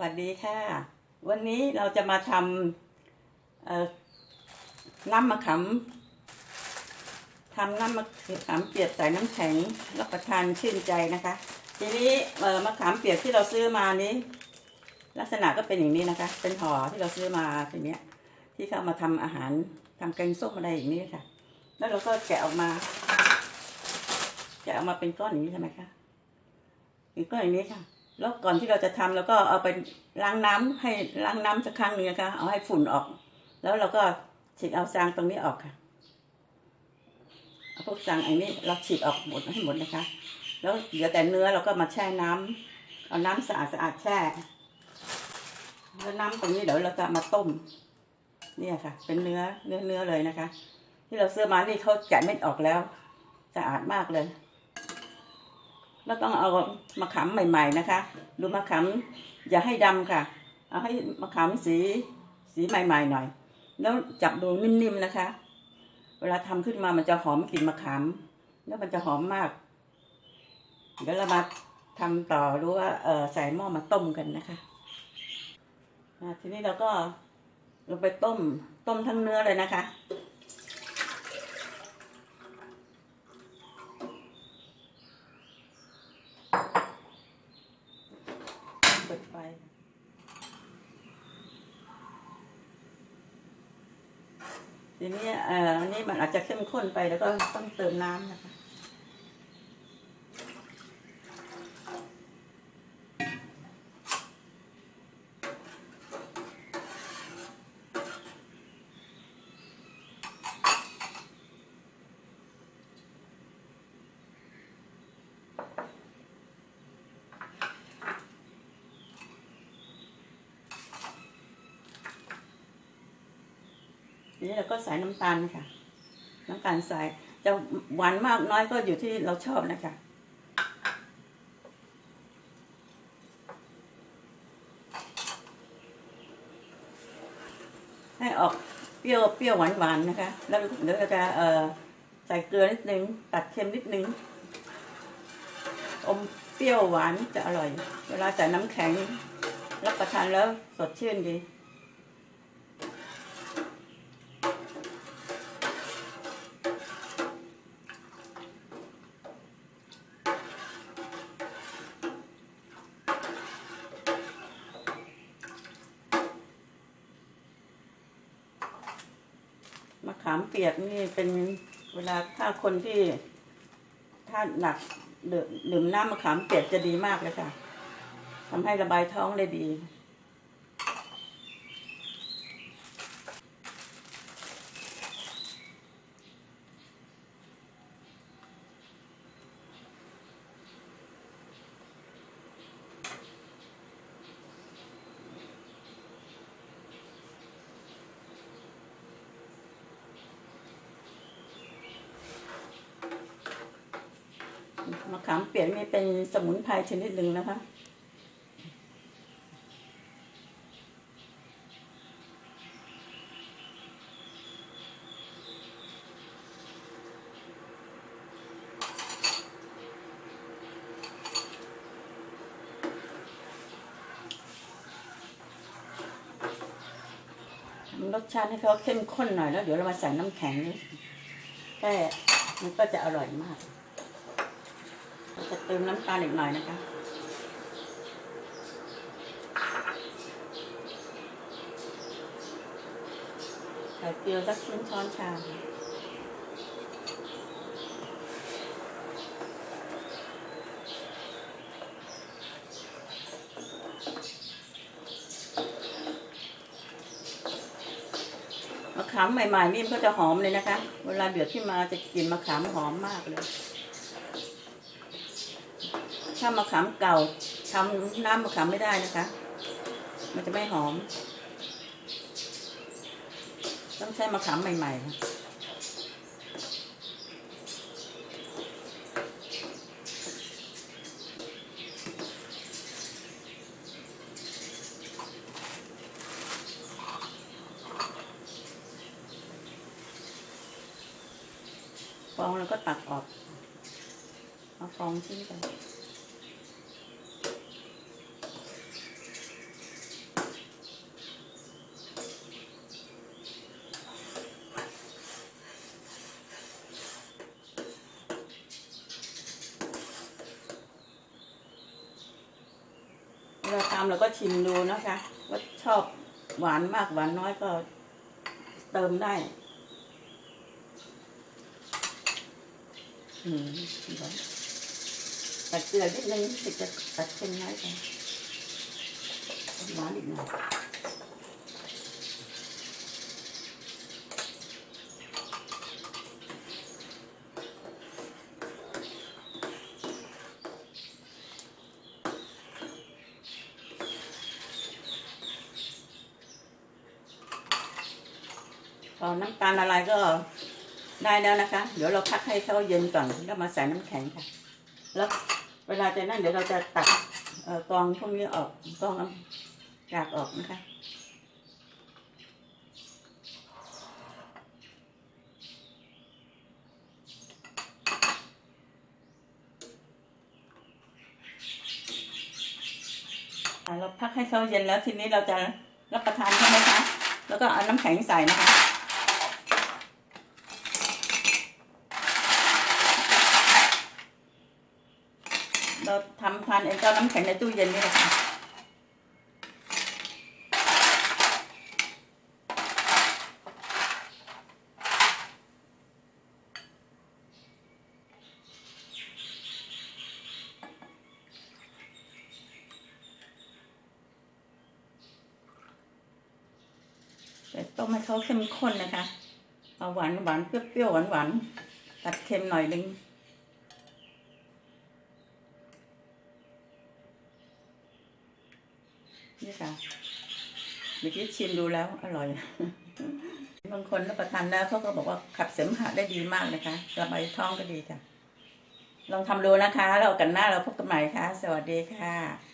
วัสดีค่ะ วันนี้เราจะมาทำน้ำมะขามทำน้ำมะขามเปียกใส่น้ำแข็งรับประทานชื่นใจนะคะ ทีนี้มะขามเปียกที่เราซื้อมานี้ ลักษณะก็เป็นอย่างนี้นะคะ เป็นห่อที่เราซื้อมาทีเนี้ย ที่เขาเอามาทำอาหารทำแกงส้มอะไรอย่างนี้ค่ะ แล้วเราก็แกะออกมา แกะออกมาเป็นก้อนอย่างนี้ใช่ไหมคะเป็นก้อนอย่างนี้ค่ะ แล้วก่อนที่เราจะทำเราก็เอาไปล้างน้ำให้ล้างน้ำสักครั้งหนึ่งนะคะเอาให้ฝุ่นออก แล้วเราก็ฉีกเอาซางตรงนี้ออกค่ะเอาพวกซางอันนี้เราฉีกออกหมดให้หมดนะคะ แล้วเหลือแต่เนื้อเราก็มาแช่น้ำเอาน้ำสะอาดสะอาดแช่แล้วน้ำตรงนี้เดี๋ยวเราจะมาต้ม เนี่ยค่ะ เป็นเนื้อเนื้อเนื้อเลยนะคะ ที่เราซื้อมานี่เขาแกะเม็ดออกแล้ว สะอาดมากเลย แล้วต้องเอามะขามใหม่ ๆนะคะ ดูมะขามอย่าให้ดำค่ะ เอาให้มะขามสีสีใหม่ ๆ หน่อย แล้วจับดูนิ่มๆนะคะ เวลาทำขึ้นมามันจะหอมกลิ่นมะขามแล้วมันจะหอมมาก เดี๋ยวเรามาทำต่อรู้ว่าเออใส่หม้อมาต้มกันนะคะทีนี้เราก็ลงไปต้มต้มทั้งเนื้อเลยนะคะ เปิดไฟ ทีนี้เอ่ออันนี้มันอาจจะเข้มข้นไปแล้วก็ต้องเติมน้ำนะคะ ทีนี้เราก็ใส่น้ำตาลค่ะ น้ำตาลใส่จะหวานมากน้อยก็อยู่ที่เราชอบนะคะให้ออกเปรี้ยวเปรี้ยวหวานหวานนะคะ แล้วเดี๋ยวเราจะเอ่อใส่เกลือนิดนึง ตัดเค็มนิดนึง อมเปรี้ยวหวานจะอร่อย เวลาใส่น้ำแข็ง รับประทานแล้วสดชื่นดี ขามเปียกนี่เป็นเวลาถ้าคนที่ถ้าหนักดื่มน้ำมะขามเปียกจะดีมากเลยค่ะทำให้ระบายท้องได้ดี มะขามเปียกนี่เป็นสมุนไพรชนิดหนึ่งนะคะ รสชาติให้เขาเข้มข้นหน่อยแล้วเดี๋ยวเรามาใส่น้ำแข็งแค่มันก็จะอร่อยมาก เราจะเติมน้ำตาลอีกหน่อยนะคะใส่เกลือสักครึ่งช้อนชามะขามใหม่ๆนี่มันก็จะหอมเลยนะคะ เวลาเดือดขึ้นมาจะกลิ่นมะขามหอมมากเลย ถ้ามะขามเก่าทำน้ำมะขามไม่ได้นะคะ มันจะไม่หอม ต้องใช้มะขามใหม่ๆค่ะฟองแล้วก็ตักออก เอาฟองทิ้งไป เราทำเราก็ชิมดูนะคะว่าชอบหวานมากหวานน้อยก็เติมได้อืมตัดเกลือนิดนึงสิจะตัดเค็มน้อยไปหวานอีกหน่อย พอน้ำตาลละลายก็ได้แล้วนะคะ เดี๋ยวเราพักให้เขาเย็นก่อนแล้วมาใส่น้ำแข็งค่ะ แล้วเวลาจะนั่นเดี๋ยวเราจะตักเอ่อกองพวกนี้ออกกองกากออกนะคะเราพักให้เขาเย็นแล้วทีนี้เราจะรับประทานใช่ไหมคะ แล้วก็เอาน้ำแข็งใส่นะคะ เราทำทานเองก็เอาน้ำแข็งในตู้เย็นนี่แหละค่ะแต่ต้มให้เขาเข้มข้นนะคะ เอาหวานหวานเปรี้ยวๆหวานหวานตัดเค็มหน่อยนึง นี่ค่ะ เมื่อกี้ชิมดูแล้วอร่อย บางคนรับประทานแล้วเขาก็บอกว่าขับเสมหะได้ดีมากนะคะระบายท้องก็ดีค่ะลองทำดูนะคะแล้วกันหน้าเราพบกันใหม่ค่ะ สวัสดีค่ะ